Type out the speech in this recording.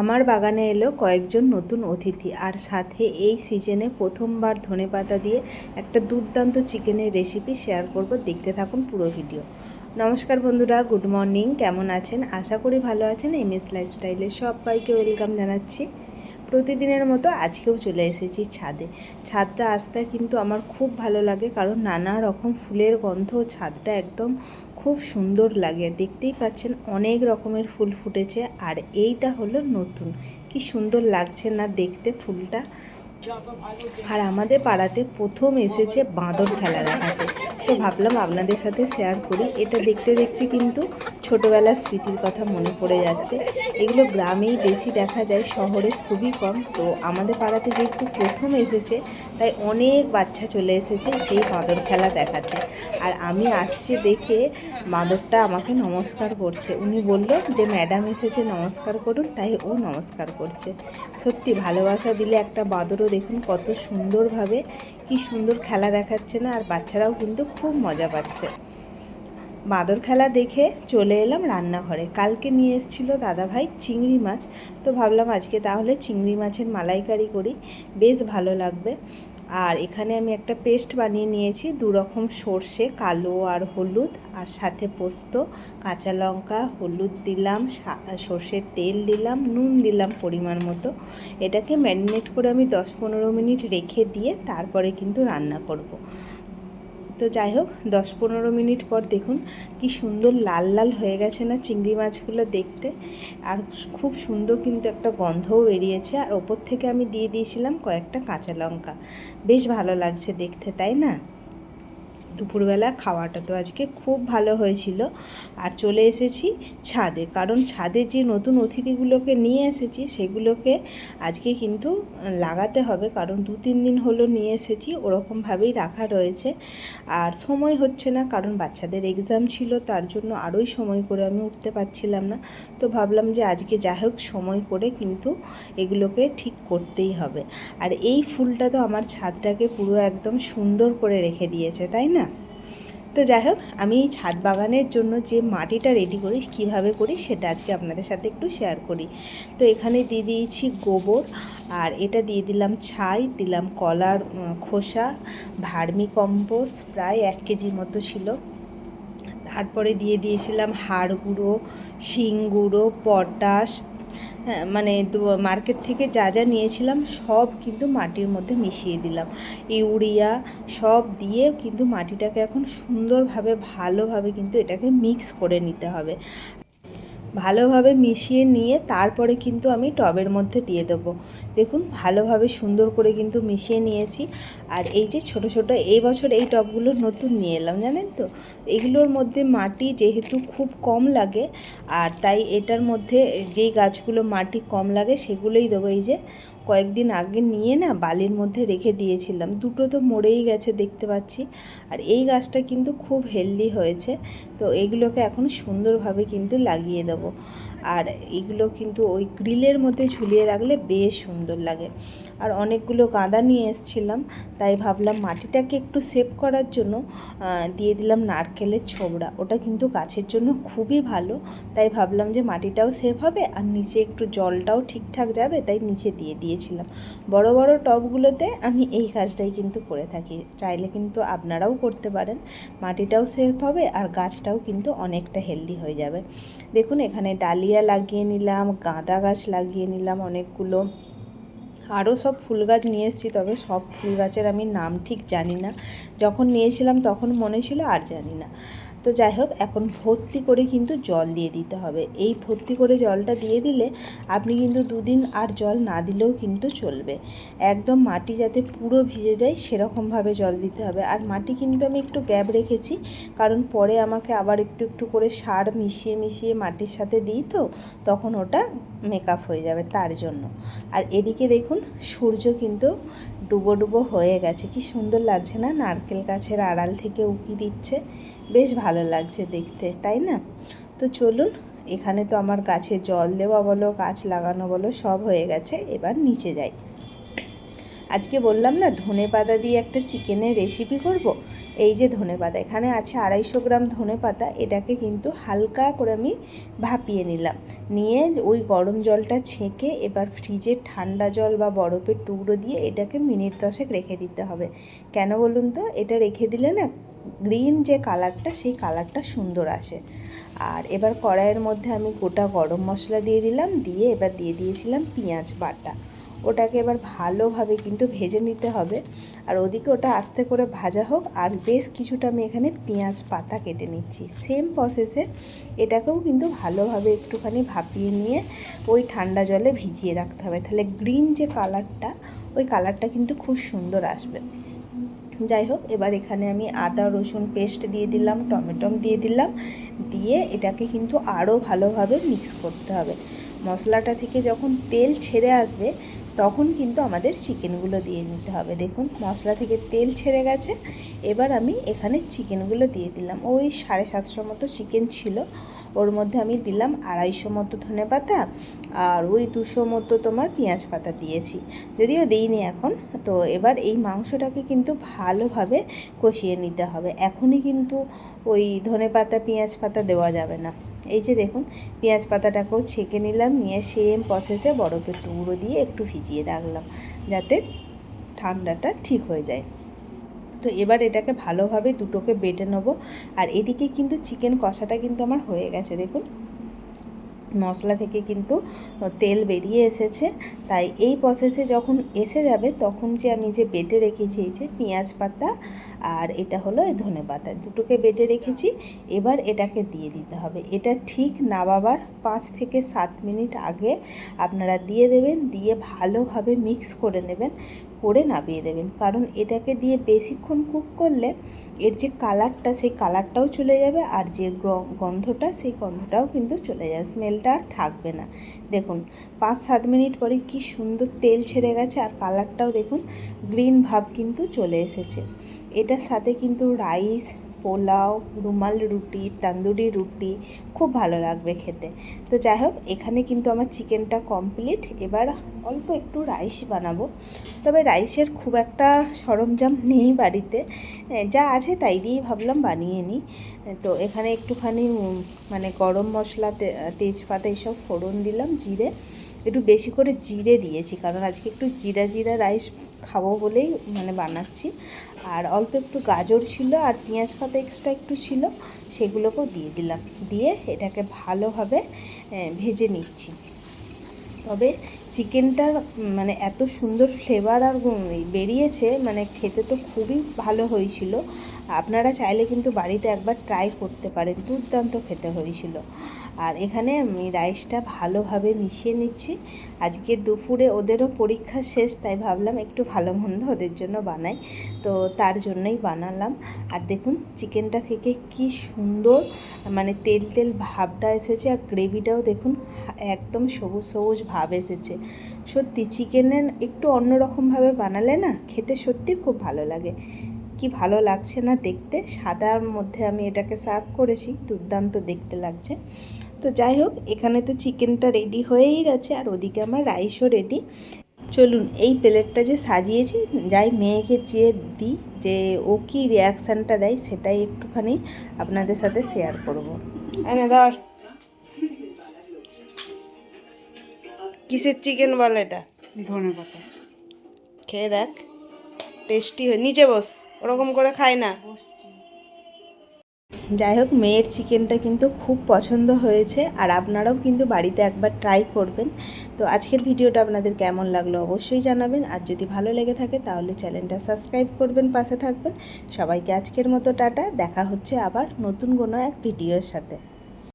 আমার বাগানে এলো কয়েকজন নতুন অতিথি আর সাথে এই সিজনে প্রথমবার ধনেপাতা দিয়ে একটা দুর্দান্ত চিকেনের রেসিপি শেয়ার করব। দেখতে থাকুন পুরো ভিডিও নমস্কার বন্ধুরা গুড মর্নিং কেমন আছেন? আশা করি ভালো আছেন। এম এস লাইফস্টাইলে সবাইকে ওয়েলকাম জানাচ্ছি। প্রতিদিনের মতো আজকেও চলে এসেছি ছাদে। ছাদটা আসতে কিন্তু আমার খুব ভালো লাগে, কারণ নানা রকম ফুলের গন্ধ ছাদটা একদম খুব সুন্দর লাগে। দেখতেই পাচ্ছেন অনেক রকমের ফুল ফুটেছে। আর এইটা হলো নতুন। কি সুন্দর লাগছে না দেখতে ফুলটা। আর আমাদের পাড়াতে প্রথম এসেছে বাঁদর খেলা দেখাতে। তো ভাবলাম আপনাদের সাথে শেয়ার করি। এটা দেখতে দেখতে কিন্তু ছোটোবেলার স্মৃতির কথা মনে পড়ে যাচ্ছে। এগুলো গ্রামেই বেশি দেখা যায়, শহরে খুবই কম। তো আমাদের পাড়াতে যেহেতু প্রথম এসেছে, তাই অনেক বাচ্চা চলে এসেছে, সেই বাঁদর খেলা দেখাতে। আর আমি আসছি দেখে বাঁদরটা আমাকে নমস্কার করছে। উনি বলল যে, ম্যাডাম এসেছে, নমস্কার করুন। তাই ও নমস্কার করছে। সত্যি ভালোবাসা দিলে একটা বাঁদরও দেখুন কত সুন্দরভাবে কি সুন্দর খেলা দেখাচ্ছে না, আর বাচ্চারাও কিন্তু খুব মজা পাচ্ছে। বাঁদর খেলা দেখে চলে এলাম রান্নাঘরে। কালকে নিয়ে এসেছিল দাদাভাই চিংড়ি মাছ। তো ভাবলাম আজকে তাহলে চিংড়ি মাছের মালাইকারি করি। বেশ ভালো লাগবে। আর এখানে আমি একটা পেস্ট বানিয়ে নিয়েছি দু রকম সর্ষে, কালো আর হলুদ, আর সাথে পোস্ত, কাঁচা লঙ্কা, হলুদ দিলাম সর্ষের তেল দিলাম, নুন দিলাম পরিমাণ মতো এটাকে ম্যারিনেট করে আমি দশ পনেরো মিনিট রেখে দিয়ে তারপরে কিন্তু রান্না করব। তো যাই হোক, দশ পনেরো মিনিট পর দেখুন কি সুন্দর লাল লাল হয়ে গেছে না চিংড়ি মাছগুলো দেখতে। আর খুব সুন্দর কিন্তু একটা গন্ধও বেরিয়েছে। আর ওপর থেকে আমি দিয়ে দিয়েছিলাম কয়েকটা কাঁচা লঙ্কা। বেশ ভালো লাগছে দেখতে, তাই না? দুপুরবেলা খাওয়াটা তো আজকে খুব ভালো হয়েছিল। আর চলে এসেছি ছাদে। কারণ ছাদে যে নতুন অতিথিগুলোকে নিয়ে এসেছি, সেগুলোকে আজকে কিন্তু লাগাতে হবে। কারণ দু, তিন দিন হলো নিয়ে এসেছি, ওরকমভাবেই রাখা রয়েছে। আর সময় হচ্ছে না, কারণ বাচ্চাদের এক্সাম ছিল, তার জন্য আরোই সময় করে আমি উঠতে পারছিলাম না। তো ভাবলাম যে আজকে যাই হোক সময় করে কিন্তু এগুলোকে ঠিক করতেই হবে। আর এই ফুলটা তো আমার ছাদটাকে পুরো একদম সুন্দর করে রেখে দিয়েছে, তাই না? তো যাই হোক, আমি এই ছাদ বাগানের জন্য যে মাটিটা রেডি করি, কীভাবে করি সেটা আজকে আপনাদের সাথে একটু শেয়ার করি। তো এখানে দিয়ে দিয়েছি গোবর, আর এটা দিয়ে দিলাম ছাই, দিলাম কলার খোসা, ভার্মি কম্পোস্ট, প্রায় এক কেজি মতো ছিল। তারপরে দিয়ে দিয়েছিলাম হাড় গুঁড়ো, শিং গুঁড়ো, পটাশ মানে দু- মার্কেট থেকে যা যা নিয়েছিলাম সব কিন্তু মাটির মধ্যে মিশিয়ে দিলাম। ইউরিয়া সব দিয়ে কিন্তু মাটিটাকে এখন সুন্দরভাবে, ভালোভাবে কিন্তু এটাকে মিক্স করে নিতে হবে। ভালোভাবে মিশিয়ে নিয়ে তারপরে কিন্তু আমি টবের মধ্যে দিয়ে দেবো। দেখুন, ভালোভাবে সুন্দর করে কিন্তু মিশিয়ে নিয়েছি। আর এই যে ছোট ছোট, এই বছর এই টবগুলো নতুন নিয়ে এলাম, জানেন তো? এগুলোর মধ্যে মাটি যেহেতু খুব কম লাগে, আর তাই এটার মধ্যে যেই গাছগুলো মাটি কম লাগে সেগুলোই দেবো। এই যে কয়েকদিন আগে নিয়ে না বালির মধ্যে রেখে দিয়েছিলাম, দুটো তো মরেই গেছে দেখতে পাচ্ছি। আর এই গাছটা কিন্তু খুব হেলদি হয়েছে, তো এগুলোকে এখন সুন্দরভাবে কিন্তু লাগিয়ে দেবো। আর এগুলো কিন্তু ওই গ্রিলের মধ্যে ঝুলিয়ে রাখলে বেশ সুন্দর লাগে। আর অনেকগুলো গাঁদা নিয়ে এসেছিলাম, তাই ভাবলাম মাটিটাকে একটু সেভ করার জন্য দিয়ে দিলাম নারকেলের ছোবড়া। ওটা কিন্তু গাছের জন্য খুবই ভালো, তাই ভাবলাম যে মাটিটাও সেভ হবে আর নিচে একটু জলটাও ঠিকঠাক যাবে, তাই নিচে দিয়ে দিয়েছিলাম। বড় বড় টবগুলোতে আমি এই কাজটাই কিন্তু করে থাকি। চাইলে কিন্তু আপনারাও করতে পারেন। মাটিটাও সেভ হবে আর গাছটাও কিন্তু অনেকটা হেলদি হয়ে যাবে। দেখুন, এখানে ডালিয়া লাগিয়ে নিলাম, গাঁদা গাছ লাগিয়ে নিলাম অনেকগুলো। আরও সব ফুল গাছ নিয়ে এসেছি, তবে সব ফুল গাছের আমি নাম ঠিক জানি না। যখন নিয়েছিলাম তখন মনে ছিল আর জানি না। তো যাই হোক, এখন ভর্তি করে কিন্তু জল দিয়ে দিতে হবে। এই ভর্তি করে জলটা দিয়ে দিলে আপনি কিন্তু দুদিন আর জল না দিলেও কিন্তু চলবে। একদম মাটি যাতে পুরো ভিজে যায় সেরকমভাবে জল দিতে হবে। আর মাটি কিন্তু আমি একটু গ্যাপ রেখেছি, কারণ পরে আমাকে আবার একটু একটু করে সার মিশিয়ে মিশিয়ে মাটির সাথে দিই তো, তখন ওটা মেকআপ হয়ে যাবে তার জন্য। আর এদিকে দেখুন, সূর্য কিন্তু ডুবো ডুবো হয়ে গেছে। কি সুন্দর লাগছে না? নারকেল গাছের আড়াল থেকে উঁকি দিচ্ছে। বেশ ভালো লাগছে দেখতে, তাই না? তো চলুন, এখানে তো আমার গাছে জল দেওয়া বলো, গাছ লাগানো বলো, সব হয়ে গেছে। এবার নিচে যাই। আজকে বললাম না ধনে পাতা দিয়ে একটা চিকেনের রেসিপি করব? এই যে ধনে পাতা এখানে আছে আড়াইশো গ্রাম ধনে পাতা এটাকে কিন্তু হালকা করে আমি ভাপিয়ে নিলাম। নিয়ে ওই গরম জলটা ছেঁকে এবার ফ্রিজে ঠান্ডা জল বা বরফের টুকরো দিয়ে এটাকে মিনিট দশেক রেখে দিতে হবে। কেন বলুন তো? এটা রেখে দিলে না, গ্রিন যে কালারটা, সেই কালারটা সুন্দর আসে। আর এবার কড়াইয়ের মধ্যে আমি গোটা গরম মশলা দিয়ে দিলাম, দিয়ে এবার দিয়ে দিয়েছিলাম পেঁয়াজ বাটা। ওটাকে এবার ভালোভাবে কিন্তু ভেজে নিতে হবে। আর ওদিকে ওটা আস্তে করে ভাজা হোক, আর বেশ কিছুটা আমি এখানে পেঁয়াজ পাতা কেটে নিচ্ছি। সেম প্রসেসে এটাকেও কিন্তু ভালোভাবে একটুখানি ভাপিয়ে নিয়ে ওই ঠান্ডা জলে ভিজিয়ে রাখতে হবে। তাহলে গ্রিন যে কালারটা ওই কালারটা কিন্তু খুব সুন্দর আসবে। যাই হোক, এবার এখানে আমি আদা, রসুন পেস্ট দিয়ে দিলাম, টমেটম দিয়ে দিলাম, দিয়ে এটাকে কিন্তু আরও ভালোভাবে মিক্স করতে হবে। মশলাটা থেকে যখন তেল ছেড়ে আসবে তখন কিন্তু আমাদের চিকেনগুলো দিয়ে নিতে হবে। দেখুন, মশলা থেকে তেল ছেড়ে গেছে। এবার আমি এখানে চিকেনগুলো দিয়ে দিলাম। ওই সাড়ে সাতশো মতো চিকেন ছিল। ওর মধ্যে আমি দিলাম আড়াইশো মতো ধনে পাতা আর ওই দুশো মতো তোমার পেঁয়াজ পাতা দিয়েছি। যদিও দিইনি এখন, তো এবার এই মাংসটাকে কিন্তু ভালোভাবে কষিয়ে নিতে হবে। এখনই কিন্তু ওই ধনে পাতা, পেঁয়াজ পাতা দেওয়া যাবে না। এই যে দেখুন, পেঁয়াজ পাতাটাকেও ছেঁকে নিলাম, নিয়ে সেম প্রসেসে বরফের টুকরো দিয়ে একটু ভিজিয়ে রাখলাম, যাতে ঠান্ডাটা ঠিক হয়ে যায়। তো এবার এটাকে ভালোভাবে দুটোকে বেটে নেব। আর এদিকে কিন্তু চিকেন কষাটা কিন্তু আমার হয়ে গেছে, দেখুন। মশলা থেকে কিন্তু তেল বেরিয়ে এসেছে। তাই এই প্রসেসে যখন এসে যাবে, তখন যে আমি যে বেটে রেখেছি, এই যে পেঁয়াজ পাতা আর এটা হলো ধনে পাতা, দুটোকে বেটে রেখেছি, এবার এটাকে দিয়ে দিতে হবে। এটা ঠিক নাবাবার পাঁচ থেকে সাত মিনিট আগে আপনারা দিয়ে দেবেন, দিয়ে ভালোভাবে মিক্স করে নেবেন, করে নামিয়ে দেবেন। কারণ এটাকে দিয়ে বেশিক্ষণ কুক করলে এর যে কালারটা, সেই কালারটাও চলে যাবে আর যে গন্ধটা, সেই গন্ধটাও কিন্তু চলে যাবে। স্মেলটা আর থাকবে না। দেখুন পাঁচ সাত মিনিট পরে কি সুন্দর তেল ছেড়ে গেছে আর কালারটাও দেখুন, গ্রিন ভাব কিন্তু চলে এসেছে। এটার সাথে কিন্তু রাইস পোলাও, রুমাল রুটি, তান্দুরি রুটি, খুব ভালো লাগবে খেতে। তো যাই হোক, এখানে কিন্তু আমার চিকেনটা কমপ্লিট এবার অল্প একটু রাইস বানাবো। তবে রাইসের খুব একটা সরঞ্জাম নেই বাড়িতে। যা আছে তাই দিয়েই ভাবলাম বানিয়ে নিই। তো এখানে একটুখানি মানে গরম মশলা তেজপাতা এইসব ফোড়ন দিলাম, জিরে। একটু বেশি করে জিরে দিয়েছি, কারণ আজকে একটু জিরা জিরা রাইস খাব বলেই মানে বানাচ্ছি। আর অল্প একটু গাজর ছিল আর পেঁয়াজ পাতা এক্সট্রা একটু ছিল, সেগুলোকেও দিয়ে দিলাম। দিয়ে এটাকে ভালোভাবে ভেজে নিচ্ছি। তবে চিকেনটার মানে এত সুন্দর ফ্লেভার আর বেরিয়েছে মানে খেতে তো খুবই ভালো হয়েছিল। আপনারা চাইলে কিন্তু বাড়িতে একবার ট্রাই করতে পারেন, দুর্দান্ত খেতে হয়েছিল। আর এখানে আমি রাইসটা ভালোভাবে মিশিয়ে নিচ্ছি। আজকে দুপুরে ওদেরও পরীক্ষা শেষ, তাই ভাবলাম একটু ভালো মন্দ ওদের জন্য বানাই। তো তার জন্যই বানালাম। আর দেখুন, চিকেনটা থেকে কি সুন্দর মানে তেল তেল ভাবটা এসেছে, আর গ্রেভিটাও দেখুন, একদম সবুজ সবুজ ভাব এসেছে। সত্যি চিকেনের একটু অন্যরকমভাবে বানালে না খেতে সত্যি খুব ভালো লাগে। কি ভালো লাগছে না দেখতে? সাদার মধ্যে আমি এটাকে সার্ভ করেছি, দুর্দান্ত দেখতে লাগছে। তো যাই হোক এখানে তো চিকেনটা রেডি হয়েই গেছে আর ওদিকে আমার রাইসও রেডি চলুন এই প্লেটটা যে সাজিয়েছি যাই মেয়েকে চেয়ে দিই যে ও কি রিয়াকশানটা দেয় সেটাই একটুখানি আপনাদের সাথে শেয়ার করব। এনে ধর। কিসের চিকেন বল এটা? ধনে পাতা। খেয়ে দেখ টেস্টি হয় নিচে বস ওরকম করে খায় না। যাই হোক মেয়ের চিকেনটা কিন্তু খুব পছন্দ হয়েছে আর আপনারাও কিন্তু বাড়িতে একবার ট্রাই করবেন। তো আজকের ভিডিওটা আপনাদের কেমন লাগল অবশ্যই জানাবেন। আর যদি ভালো লেগে থাকে তাহলে চ্যানেলটা সাবস্ক্রাইব করবেন, পাশে থাকবেন। সবাইকে আজকের মতো টাটা, দেখা হচ্ছে আবার নতুন কোনো এক ভিডিওর সাথে।